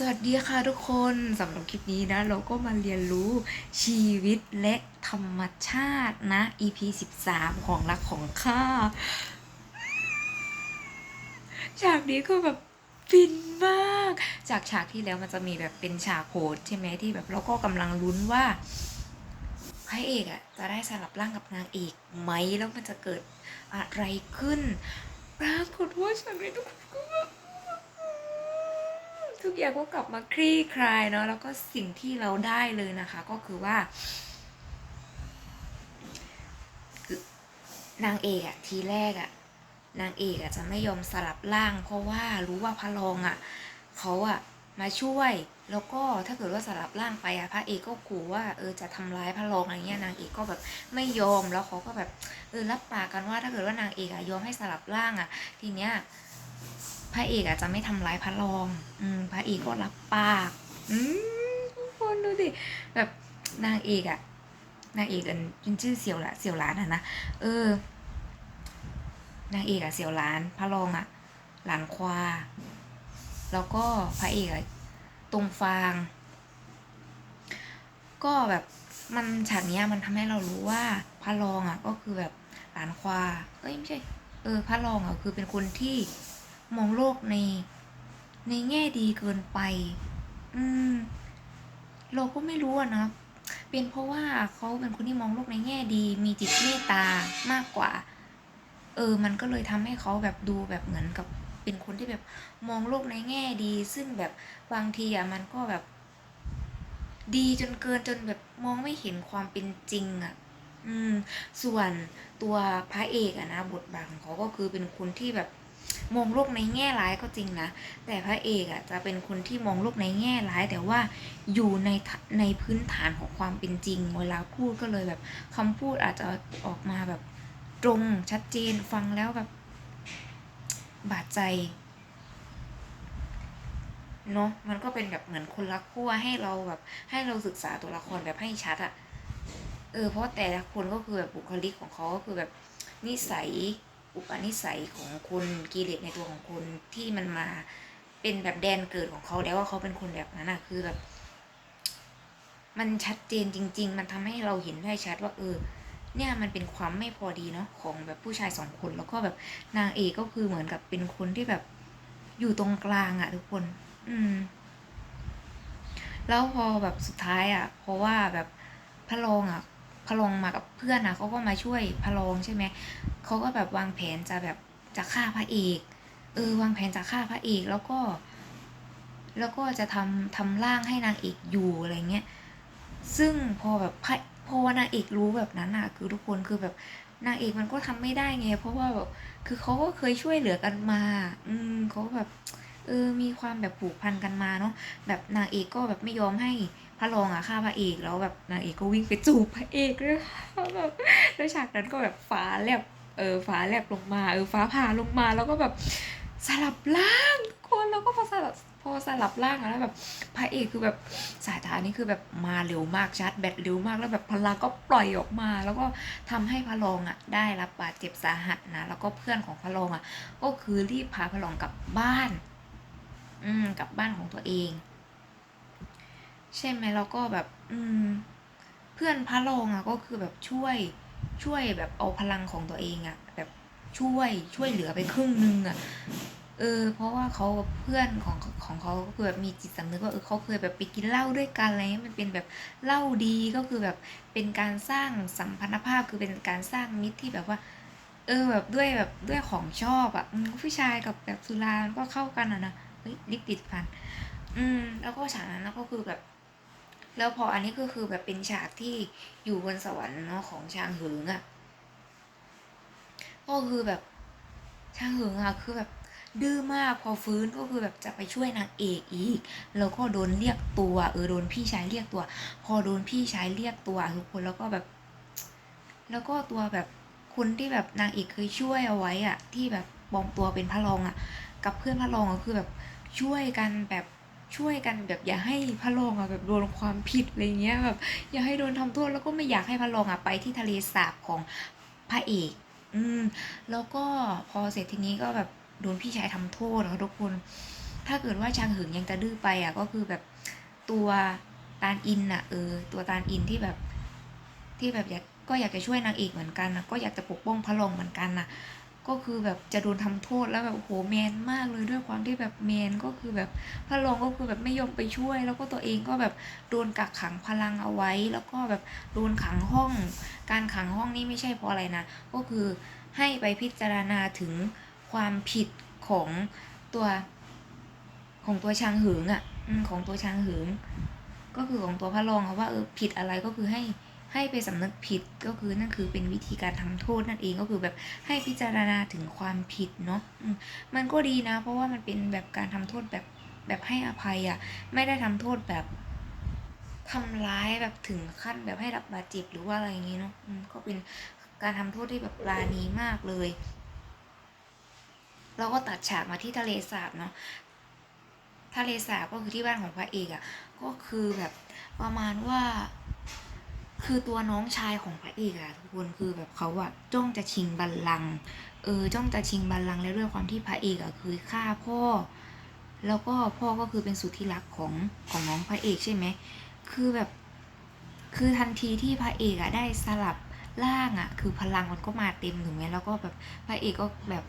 สวัสดีค่ะทุกคนสำหรับคลิปนี้นะ เราก็มาเรียนรู้ชีวิตและธรรมชาตินะ EP 13 ของรักของข้าฉากนี้ก็แบบฟินมาก จากฉากที่แล้วมันจะมีแบบเป็นฉากโหดใช่ไหมที่แบบเราก็กำลังลุ้นว่าพระเอกอะจะได้สลับร่างกับนางเอกไหมแล้วมันจะเกิดอะไรขึ้นปรากฏว่าฉากนี้ทุกคนก็แบบ ทุกอย่างก็กลับมาคลี่คลายเนาะแล้วก็สิ่งที่เราได้เลยนะคะ ก็คือว่านางเอกอะทีแรกอะนางเอกอะจะไม่ยอมสลับร่าง เพราะว่ารู้ว่าพระรองอะเขาอะมาช่วย แล้วก็ถ้าเกิดว่าสลับร่างไปอะพระเอกก็กลัวว่าเออจะทำร้ายพระรองอะไรเงี้ยนางเอกก็แบบไม่ยอมแล้วเขาก็แบบเออรับปากกันว่าถ้าเกิดว่านางเอกอะยอมให้สลับร่างอะทีเนี้ย พระเอกอาจจะไม่ทำร้ายพระรองอืมพระเอกก็รับปาก อืมทุกคนดูดิแบบนางเอกอะนางเอกอันเป็นชื่อเสี่ยวละเสี่ยวหลานอะนะเออนางเอกอะเสี่ยวหลาน พระรองอะหลานควา แล้วก็พระเอกอะตรงฟาง ก็แบบมันฉากนี้มันทำให้เรารู้ว่าพระรองอะก็คือแบบหลานควา เอ้ยไม่ใช่ เออพระรองอะคือเป็นคนที่ มองโลกใน ในแง่ดีเกินไป อืม เราก็ไม่รู้อะนะ เป็นเพราะว่าเขาเป็นคนที่มองโลกในแง่ดี มีจิตเมตตามากกว่า เออ มันก็เลยทำให้เขาแบบดูแบบเหมือนกับเป็นคนที่แบบมองโลกในแง่ดี ซึ่งแบบบางทีอะมันก็แบบ ดีจนเกินจนแบบมองไม่เห็นความเป็นจริงอะอืม ส่วนตัวพระเอกอะนะ บทบาทของเขาก็คือเป็นคนที่แบบ มองโลกในแง่ร้ายก็จริงนะ แต่พระเอกอะจะเป็นคนที่มองโลกในแง่ร้าย แต่ว่าอยู่ในในพื้นฐานของความเป็นจริง เวลาพูดก็เลยแบบคำพูดอาจจะออกมาแบบตรงชัดเจนฟังแล้วแบบบาดใจเนาะมันก็เป็นแบบเหมือนคนละขั้วให้เราแบบ ให้เราศึกษาตัวละครแบบให้ชัดอะเออเพราะแต่ละคนก็คือแบบบุคลิกของเขาก็คือแบบนิสัย อุปนิสัยของคนกิเลสในตัวของคนที่มันมาเป็นแบบแดนเกิดของเขาแล้วว่าเขาเป็นคนแบบนั้นอะคือแบบ มันชัดเจนจริง ๆ มันทำให้เราเห็นได้ชัดว่า เออ เนี่ยมันเป็นความไม่พอดีเนาะของแบบผู้ชายสองคนแล้วก็แบบนางเอกก็คือเหมือนกับเป็นคนที่แบบอยู่ตรงกลางอะทุกคน อืม แล้วพอแบบสุดท้ายอะเพราะว่าแบบพระรองอะ พระรองมากับเพื่อนอะเขาก็มาช่วยพระรองใช่ไหมเขาก็แบบวางแผนจะแบบจะฆ่าพระเอกเออวางแผนจะฆ่าพระเอกแล้วก็ แล้วก็จะทำทำร่างให้นางเอกอยู่อะไรเงี้ยซึ่งพอแบบพระพอว่านางเอกรู้แบบนั้นอะคือทุกคนคือแบบนางเอกมันก็ทำไม่ได้ไง เพราะว่าแบบคือเขาก็เคยช่วยเหลือกันมา อืมเขาแบบเออมีความแบบผูกพันกันมาเนาะแบบนางเอกก็แบบไม่ยอมให้ พระรองอะฆ่าพระเอกแล้วแบบนางเอกก็วิ่งไปจูบพระเอกด้วยแบบแล้วฉากนั้นก็แบบฟ้าแลบเออฟ้าแลบลงมาเออฟ้าผ่าลงมาแล้วก็แบบสลับร่างทุกคนแล้วก็พอสลับพอสลับร่างแล้วแบบพระเอกคือแบบสายตานี่คือแบบมาเร็วมากชาร์จแบตเร็วมากแล้วแบบพลังก็ปล่อยออกมา แล้วก็ทำให้พระรองอะได้รับบาดเจ็บสาหัสนะแล้วก็เพื่อนของพระรองอะก็คือรีบพาพระรองกลับบ้าน อืมกลับบ้านของตัวเอง ใช่ไหมแล้วก็แบบ อืม เพื่อนพระรองอะก็คือแบบช่วยช่วยแบบเอาพลังของตัวเองอะแบบช่วยช่วยเหลือไปครึ่งนึงอะเออเพราะว่าเขาเพื่อนของของเขาก็คือแบบมีจิตสำนึกว่าเออเขาเคยแบบไปกินเหล้าด้วยกันอะไรเงี้ยมันเป็นแบบเหล้าดีก็คือแบบเป็นการสร้างสัมพันธภาพคือเป็นการสร้างมิตรที่แบบว่า เออแบบด้วยแบบด้วยของชอบอะอืมผู้ชายกับแบบสุรามันก็เข้ากันอะนะเฮ้ยลิปติดฟันอืมแล้วก็ฉากนั้นก็คือแบบ แล้วพออันนี้ก็คือแบบเป็นฉากที่อยู่บนสวรรค์เนาะของชางเหิงอะ่ะ ก็คือแบบชางเหิงอะ่ะคือแบบดื้อมากพอฟื้นก็คือแบบจะไปช่วยนางเอกอีก แล้วก็โดนเรียกตัว เออโดนพี่ชายเรียกตัว พอโดนพี่ชายเรียกตัวทุกคนแล้วก็แบบ แล้วก็ตัวแบบคนที่แบบนางเอกเคยช่วยเอาไว้อะที่แบบปลอมตัวเป็นพระรองอะกับเพื่อนพระรองก็คือแบบช่วยกันแบบ ช่วยกันแบบอย่าให้พระรองอะแบบโดนความผิดอะไรเงี้ยแบบอย่าให้โดนทำโทษแล้วก็ไม่อยากให้พระรองอะไปที่ทะเลสาบของพระเอก อืม แล้วก็พอเสร็จทีนี้ก็แบบโดนพี่ชายทำโทษแล้วทุกคน ถ้าเกิดว่าชางหึงยังจะดื้อไปอะก็คือแบบตัวตาลอินอะเออตัวตาลอินที่แบบที่แบบอยากก็อยากจะช่วยนางเอกเหมือนกันนะก็อยากจะปกป้องพระรองเหมือนกันนะ ก็คือแบบจะโดนทำโทษแล้วแบบโหแมนมากเลยด้วยความที่แบบแมนก็คือแบบพระรองก็คือแบบไม่ยอมไปช่วย แล้วก็ตัวเองก็แบบโดนกักขังพลังเอาไว้ แล้วก็แบบโดนขังห้อง การขังห้องนี่ไม่ใช่เพราะอะไรนะ ก็คือให้ไปพิจารณาถึงความผิดของตัวของตัวชางหึงอะของตัวชางหึงก็คือของตัวพระรองว่าเออผิดอะไรก็คือให้ ให้ไปสำนึกผิดก็คือนั่นคือเป็นวิธีการทำโทษนั่นเองก็คือแบบให้พิจารณาถึงความผิดเนาะมันก็ดีนะ เพราะว่ามันเป็นแบบการทำโทษแบบแบบให้อภัยอะ่ะไม่ได้ทำโทษแบบทำร้ายแบบถึงขั้นแบบให้รับบาดเจ็บหรือว่าอะไรอย่างงี้เนาะก็เป็นการทำโทษที่แบบปราณีมากเลย เราก็ตัดฉากมาที่ทะเลสาบเนาะทะเลสาบก็คือที่บ้านของพระเอกอะ่ะก็คือแบบประมาณว่า คือตัวน้องชายของพระเอกอะทุกคนคือแบบเขาอะจ้องจะชิงบัลลังก์เออจ้องจะชิงบัลลังก์แล้วด้วยความที่พระเอกอะคือฆ่าพ่อ แล้วก็พ่อก็คือเป็นสุดที่รักของของน้องพระเอกใช่ไหมคือแบบ คือทันทีที่พระเอกอะได้สลับร่างอะคือพลังมันก็มาเต็มถูกไหมแล้วก็แบบพระเอกก็แบบ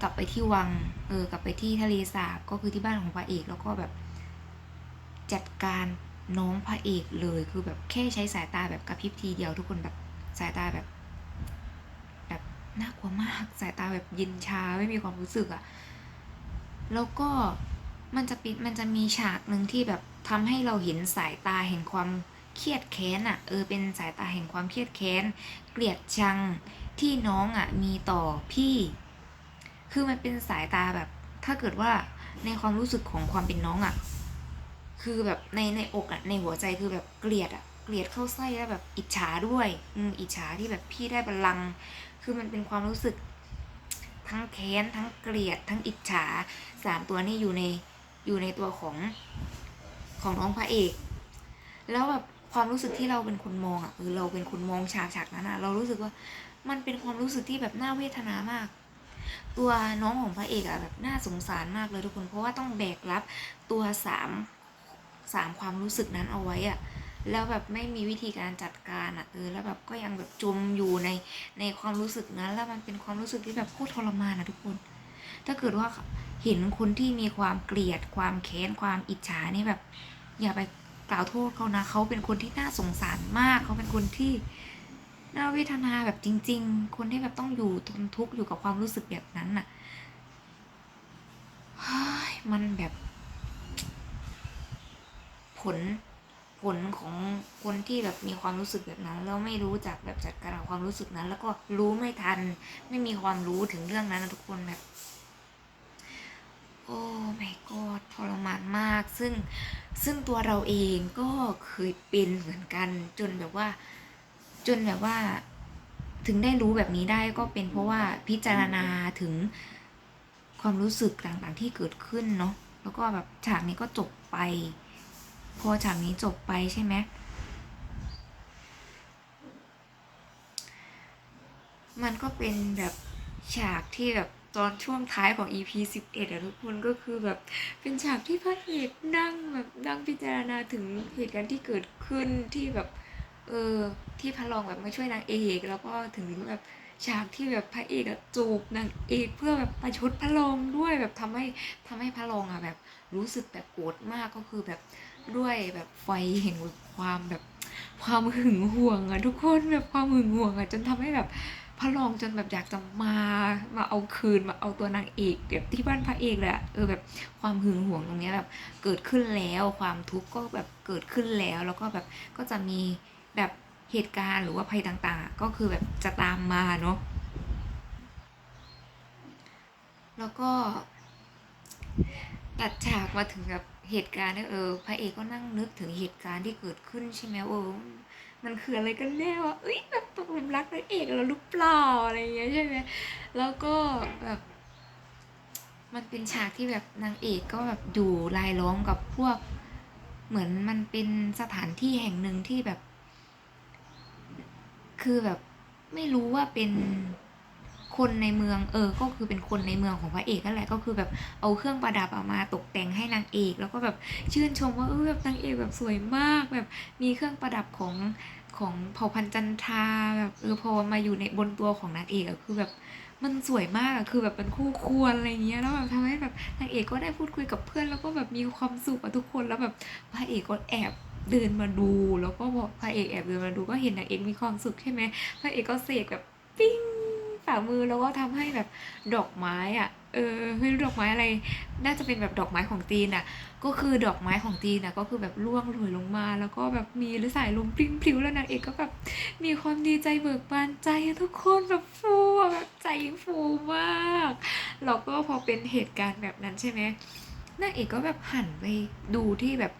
กลับไปที่วัง เออกลับไปที่ทะเลสาบก็คือที่บ้านของพระเอกแล้วก็แบบจัดการ น้องพระเอกเลยคือแบบแค่ใช้สายตาแบบกระพริบทีเดียวทุกคนแบบสายตาแบบ แบบน่ากลัวมากสายตาแบบเย็นชาไม่มีความรู้สึกอะแล้วก็มันจะปิดมันจะมีฉากหนึ่งที่แบบทำให้เราเห็นสายตาแห่งความเครียดแค้นอะเออเป็นสายตาแห่งความเครียดแค้น เกลียดชังที่น้องอะมีต่อพี่ คือมันเป็นสายตาแบบ ถ้าเกิดว่าในความรู้สึกของความเป็นน้องอะ คือแบบในในอกอะในหัวใจคือแบบเกลียดอะเกลียดเข้าไส้แล้วแบบอิจฉาด้วยอืมอิจฉาที่แบบพี่ได้บัลลังก์คือมันเป็นความรู้สึก ทั้งแค้นทั้งเกลียด ทั้งอิจฉาสามตัวนี้อยู่ในอยู่ในตัวของของน้องพระเอก แล้วแบบความรู้สึกที่เราเป็นคนมองอะเออเราเป็นคนมองฉากฉากนั้นอะเรารู้สึกว่ามันเป็นความรู้สึกที่แบบน่าเวทนามาก ตัวน้องของพระเอกอะแบบน่าสงสารมากเลยทุกคนเพราะว่าต้องแบกรับตัวสาม สามความรู้สึกนั้นเอาไว้อะแล้วแบบไม่มีวิธีการจัดการอะเออแล้วแบบก็ยังแบบจมอยู่ในในความรู้สึกนั้น แล้วมันเป็นความรู้สึกที่แบบโคตรทรมานนะทุกคน ถ้าเกิดว่าเห็นคนที่มีความเกลียด ความแค้น ความอิจฉานี่แบบ อย่าไปกล่าวโทษเขานะเขาเป็นคนที่น่าสงสารมากเขาเป็นคนที่น่าเวทนาแบบจริง ๆ คนที่แบบต้องอยู่ทนทุกข์อยู่กับความรู้สึกแบบนั้นน่ะมันแบบ ผลผลของคนที่แบบมีความรู้สึกแบบนั้นแล้วไม่รู้จักแบบจัดการกับความรู้สึกนั้น แล้วก็รู้ไม่ทัน ไม่มีความรู้ถึงเรื่องนั้นนะทุกคนแบบ โอ้ my god ทรมานมาก ซึ่งซึ่งตัวเราเองก็เคยเป็นเหมือนกัน จนแบบว่า จนแบบว่า ถึงได้รู้แบบนี้ได้ก็เป็นเพราะว่าพิจารณาถึงความรู้สึกต่างๆที่เกิดขึ้นเนาะแล้วก็แบบฉากนี้ก็จบไป พอฉากนี้จบไปใช่ไหมมันก็เป็นแบบฉากที่แบบตอนช่วงท้ายของ EP 11อะทุกคนก็คือแบบเป็นฉากที่พระเอกนั่งแบบนั่งพิจารณาถึงเหตุการณ์ที่เกิดขึ้นที่แบบ เออที่พระรองแบบมาช่วยนางเอกแล้วก็ถึงแบบ ฉากที่แบบพระเอกอะจูบนางเอกเพื่อแบบประชดพระรองด้วยแบบทำให้ทำให้พระรองอะแบบรู้สึกแบบโกรธมากก็คือแบบด้วยแบบไฟแห่งความแบบความหึงหวงอะทุกคนแบบความหึงหวงอะจนทำให้แบบพระรองจนแบบอยากจะมามาเอาคืนมาเอาตัวนางเอกแบบที่บ้านพระเอกเลยอะเออแบบความหึงหวงตรงเนี้ยแบบเกิดขึ้นแล้วความทุกข์ก็แบบเกิดขึ้นแล้ว แล้วก็แบบก็จะมีแบบ เหตุการณ์หรือว่าภัยต่างๆ ก็คือแบบจะตามมาเนาะแล้วก็ตัดฉากมาถึงแบบเหตุการณ์เนี่ยเออพระเอกก็นั่งนึกถึงเหตุการณ์ที่เกิดขึ้นใช่ไหมเออมันคืออะไรกันแน่วะเอ้ยแบบตกหลุมรักนางเอกแล้วหรือเปล่าอะไรอย่างเงี้ยใช่ไหมแล้วก็แบบมันเป็นฉากที่แบบนางเอกก็แบบอยู่รายล้อมกับพวก เหมือนมันเป็นสถานที่แห่งหนึ่งที่แบบ คือแบบไม่รู้ว่าเป็นคนในเมืองเออ ก็คือเป็นคนในเมืองของพระเอกนั่นแหละก็คือแบบเอาเครื่องประดับอะมาตกแต่งให้นางเอก แล้วก็แบบชื่นชมว่าเออแบบนางเอกแบบสวยมากแบบมีเครื่องประดับของของเผ่าพันธุ์จันทราแบบเออพอมาอยู่ในบนตัวของนางเอกอะคือแบบมันสวยมากอะคือแบบเป็นคู่ควรอะไรเงี้ยแล้วแบบทำให้แบบนางเอกก็ได้พูดคุยกับเพื่อนแล้วก็แบบมีความสุขอะทุกคนแล้วแบบพระเอกก็แอบ เดินมาดู แล้วก็บอกพระเอกแอบเดินมาดูก็เห็นนางเอกมีความสุขใช่ไหมพระเอกก็เสกแบบปิ้งฝ่ามือแล้วก็ทำให้แบบดอกไม้อะเออไม่รู้ดอกไม้อะไร น่าจะเป็นแบบดอกไม้ของจีนอะก็คือดอกไม้ของจีนอะก็คือแบบร่วงโรยลงมา แล้วก็แบบมีหรือสายลมพริ้งพริ้วแล้วนางเอกก็แบบมีความดีใจเบิกบานใจทุกคนแบบฟูแบบใจฟูมากแล้วก็พอเป็นเหตุการณ์แบบนั้นใช่ไหมนางเอกก็แบบหันไปดูที่แบบ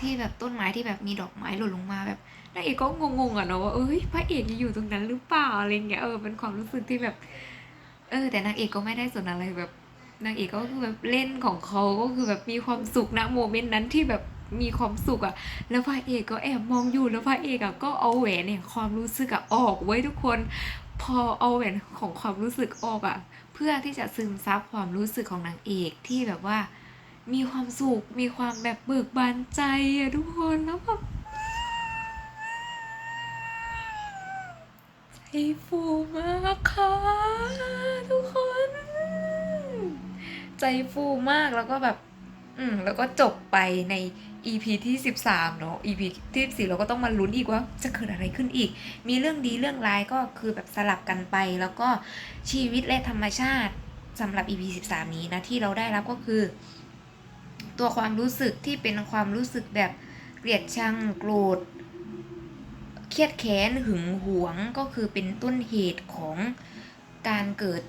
ที่แบบต้นไม้ที่แบบมีดอกไม้หล่นลงมาแบบนางเอกก็งงๆอะเนาะว่าเอ้ยพระเอกจะอยู่ตรงนั้นหรือเปล่าอะไรเงี้ยเออเป็นความรู้สึกที่แบบ เออ แต่นางเอกก็ไม่ได้สนอะไรแบบนางเอกก็คือแบบเล่นของเขาก็คือแบบมีความสุขนะโมเมนต์นั้นที่แบบมีความสุขอะแล้วพระเอกก็แอบมองอยู่แล้วพระเอกอะก็เอาแหวนเนี่ยความรู้สึกอะออกไว้ทุกคน พอเอาแหวนของความรู้สึกออกอะเพื่อที่จะซึมซับความรู้สึกของนางเอกที่แบบว่า มีความสุข มีความแบบเบิกบานใจอะทุกคนแล้วแบบใจฟูมากค่ะทุกคน ใจฟูมากแล้วก็แบบ อืมแล้วก็จบไปใน EP ที่ 13 เนอะ EP ที่ 14 เราก็ต้องมาลุ้นอีกว่าจะเกิดอะไรขึ้นอีก มีเรื่องดีเรื่องร้ายก็คือแบบสลับกันไป แล้วก็ชีวิตและธรรมชาติสำหรับ EP 13 นี้นะที่เราได้รับก็คือ ตัวความรู้สึกที่เป็นความรู้สึกแบบเกลียดชังโกรธเครียดแค้นหึงหวงก็คือเป็นต้นเหตุของการเกิด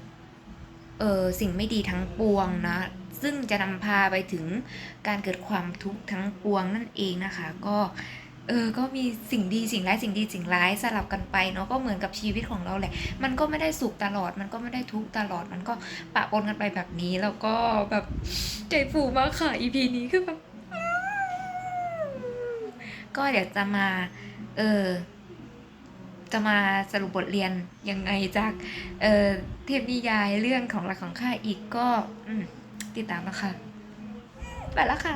เออสิ่งไม่ดีทั้งปวงนะซึ่งจะนำพาไปถึงการเกิดความทุกข์ทั้งปวงนั่นเองนะคะ ก็ เออ ก็มีสิ่งดีสิ่งร้ายสิ่งดีสิ่งร้ายสลับกันไปเนาะ ก็เหมือนกับชีวิตของเราแหละ มันก็ไม่ได้สุขตลอด มันก็ไม่ได้ทุกข์ตลอด มันก็ปะปนกันไปแบบนี้ แล้วก็แบบใจฟูมากค่ะ EP นี้คือแบบก็เดี๋ยวจะมา เออ จะมาสรุปบทเรียนยังไงจาก เออเทพนิยายเรื่องของหลักของข้าอีกก็อืติดตามนะคะ ไปแล้วค่ะ